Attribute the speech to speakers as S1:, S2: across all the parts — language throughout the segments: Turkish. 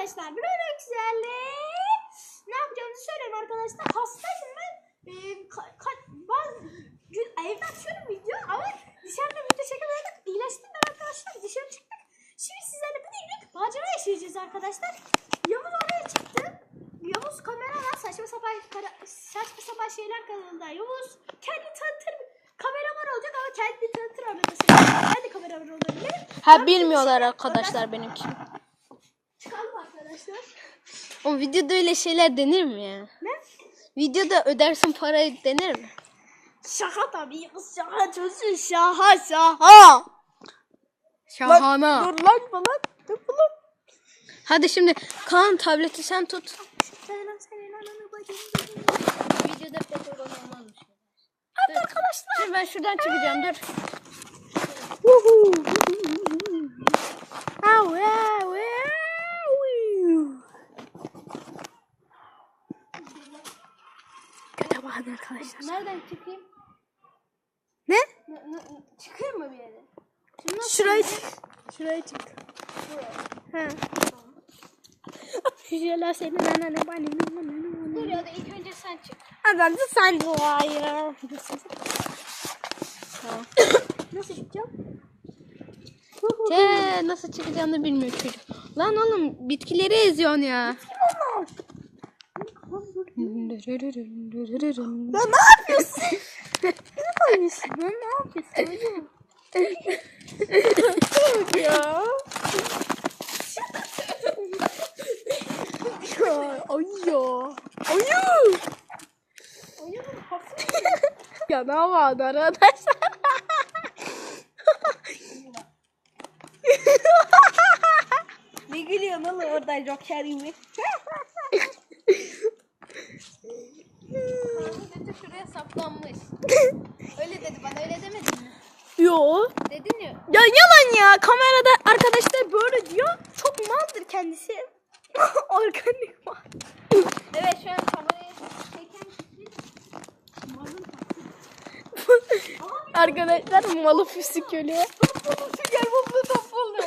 S1: arkadaşlar böyle güzelle ne yapacağımızı söyleyeyim arkadaşlar. Hastayım ben. Ee, ka- ka- bazı gün evde açıyorum video ama dışarıda video çekemedik. İyileştim ben arkadaşlar dışarı çıktık. Şimdi sizlerle bir günlük macera yaşayacağız arkadaşlar. Yavuz oraya çıktı. Yavuz kamera var saçma sapan kara- saçma sapan şeyler kanalında. Yavuz kendi tanıtır kameraman olacak ama kendi tanıtır arkadaşlar. Ben de kameraman olabilirim.
S2: Ha bilmiyorlar arkadaşlar benimki.
S1: Arkadaşlar.
S2: O videoda öyle şeyler denir mi ya?
S1: Ne?
S2: Videoda ödersin parayı denir mi?
S1: Şaka tabii. Kız şaka çocuğu şaka şaka.
S2: Şahana.
S1: Dur lan falan. Dur lan.
S2: Hadi şimdi Kaan tableti sen tut.
S1: Selam.
S2: Videoda pek olmazmış.
S1: Hadi arkadaşlar.
S2: Şimdi ben şuradan çıkacağım dur.
S1: Bakın arkadaşlar.
S2: Nereden çıkayım?
S1: Ne?
S2: Çıkıyor mu bir yere?
S1: Şuraya çık. Şuraya çık. Ha. Şöyle senin ananı bacını.
S2: Dur ya da ilk önce sen çık.
S1: Adam da sen duayı. Nasıl çıkacağım?
S2: Çee, nasıl çıkacağını bilmiyor çocuk. Lan oğlum bitkileri eziyorsun ya.
S1: Lan ne yapıyorsun? ne yapıyorsun? Ne yapıyorsun? ya. ya ay ya. Ayu. ya ne vardı arkadaşlar?
S2: Ne gülüyorsun oğlum oradan joker gibi. Mi?
S1: Yo.
S2: Dedin ya.
S1: Ya yalan ya. Kamerada arkadaşlar böyle diyor. Çok maldır kendisi. Organik mal.
S2: Evet şu an kamerayı çeken kişi
S1: arkadaşlar malı füsük ölüyor.
S2: Gel bu top oldu.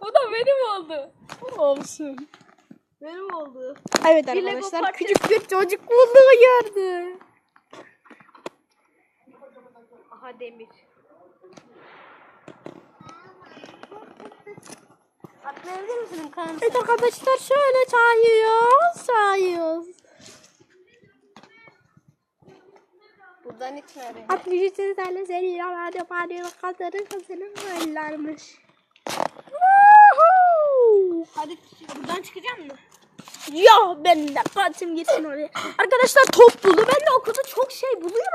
S2: Bu da benim oldu.
S1: Olsun.
S2: Benim oldu.
S1: Evet arkadaşlar küçük bir çocuk bulduğu gördü.
S2: Aha demir. Atlayabilir misin Kaan?
S1: Evet arkadaşlar şöyle sayıyoruz. Sayıyoruz.
S2: Buradan içme beni.
S1: 63 tane seri yalan yapanıyor. Kadının kızının hayırlarmış.
S2: Hadi buradan çıkacak mı?
S1: Ya ben de kaçım gitsin oraya. Arkadaşlar top bulu. Ben de okulda çok şey buluyorum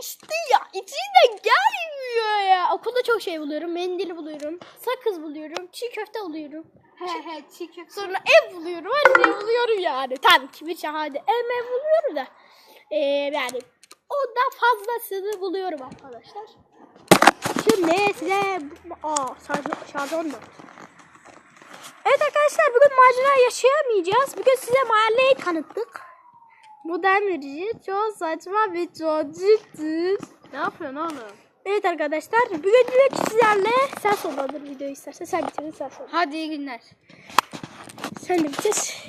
S1: işte ya içine gelmiyor ya. Okulda çok şey buluyorum. Mendil buluyorum. Sakız buluyorum. Çiğ köfte buluyorum.
S2: He he çiğ köfte.
S1: Sonra ev buluyorum. Her şeyi buluyorum yani. Tabii ki bir şahane. Ev ev buluyorum da. Ee, yani o da fazlasını buluyorum arkadaşlar. Şimdi size... Aa şarj- şarjon da. Evet arkadaşlar bugün macera yaşayamayacağız. Bugün size mahalleyi tanıttık. Bu demirci çok saçma bir çocuktur.
S2: Ne yapıyorsun oğlum?
S1: Evet arkadaşlar bugün ki sizlerle sen sonlandır videoyu istersen sen bitirin sen sonlandır.
S2: Hadi iyi günler.
S1: Sen de bitir.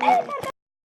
S1: Evet arkadaşlar.